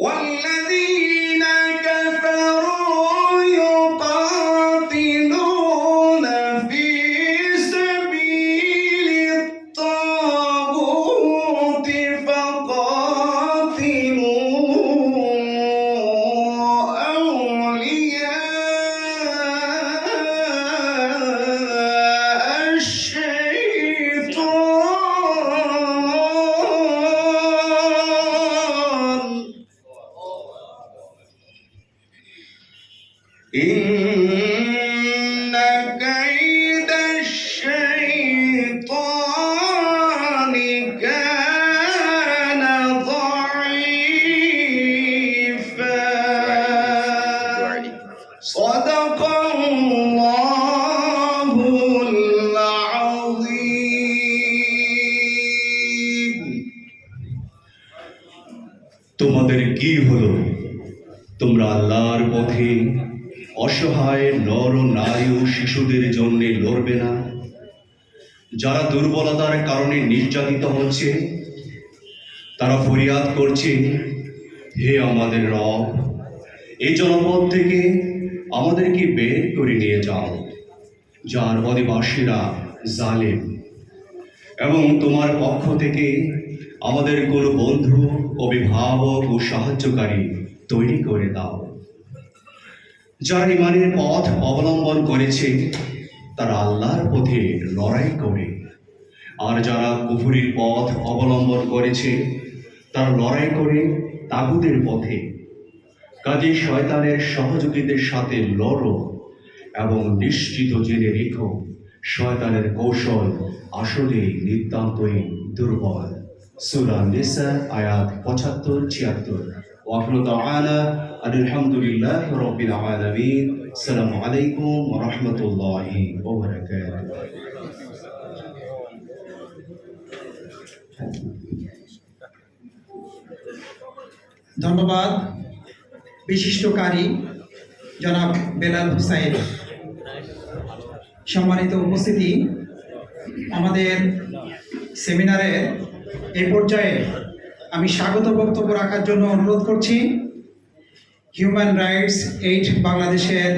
والذين إن كيد الشيطان كان ضعيفا صدق الله العظيم তোমাদের কি হলো তোমরা আল্লাহর পথে অসহায় নর নারী ও শিশুদের জন্যে লড়বে না। যারা দুর্বলতার কারণে নির্যাতিত হচ্ছে, তারা ফরিয়াদ করছে, হে আমাদের রব এই জনপদ থেকে আমাদেরকে বের করে নিয়ে যাও, যার অধিবাসীরা জালেম। এবং তোমার পক্ষ থেকে আমাদের কোনো বন্ধু, অভিভাবক ও সাহায্যকারী তৈরি করে দাও। যারা ইমানের পথ অবলম্বন করেছে, তারা আল্লাহর পথে লড়াই করে। আর যারা কুফুরির পথ অবলম্বন করেছে, তারা লড়াই করে তাগুদের পথে। কাজে শয়তানের সহযোগীদের সাথে লড়ো এবং নিশ্চিত জেনে রেখো, শয়তানের কৌশল আসলে নিতান্তই দুর্বল। সুরা নিসা, আয়াত পঁচাত্তর, ছিয়াত্তর। ওয়াকরু দাওয়ানা আলহামদুলিল্লাহ রবিল আলামিন আসসালামু আলাইকুম রাহমাতুল্লাহি ধন্যবাদ বিশিষ্টকারী জনাব বেলাল হুসাইন সম্মানিত উপস্থিতি, আমাদের সেমিনারের এ পর্যায়ে আমি স্বাগত বক্তব্য রাখার জন্য অনুরোধ করছি। হিউম্যান রাইটস এইড বাংলাদেশের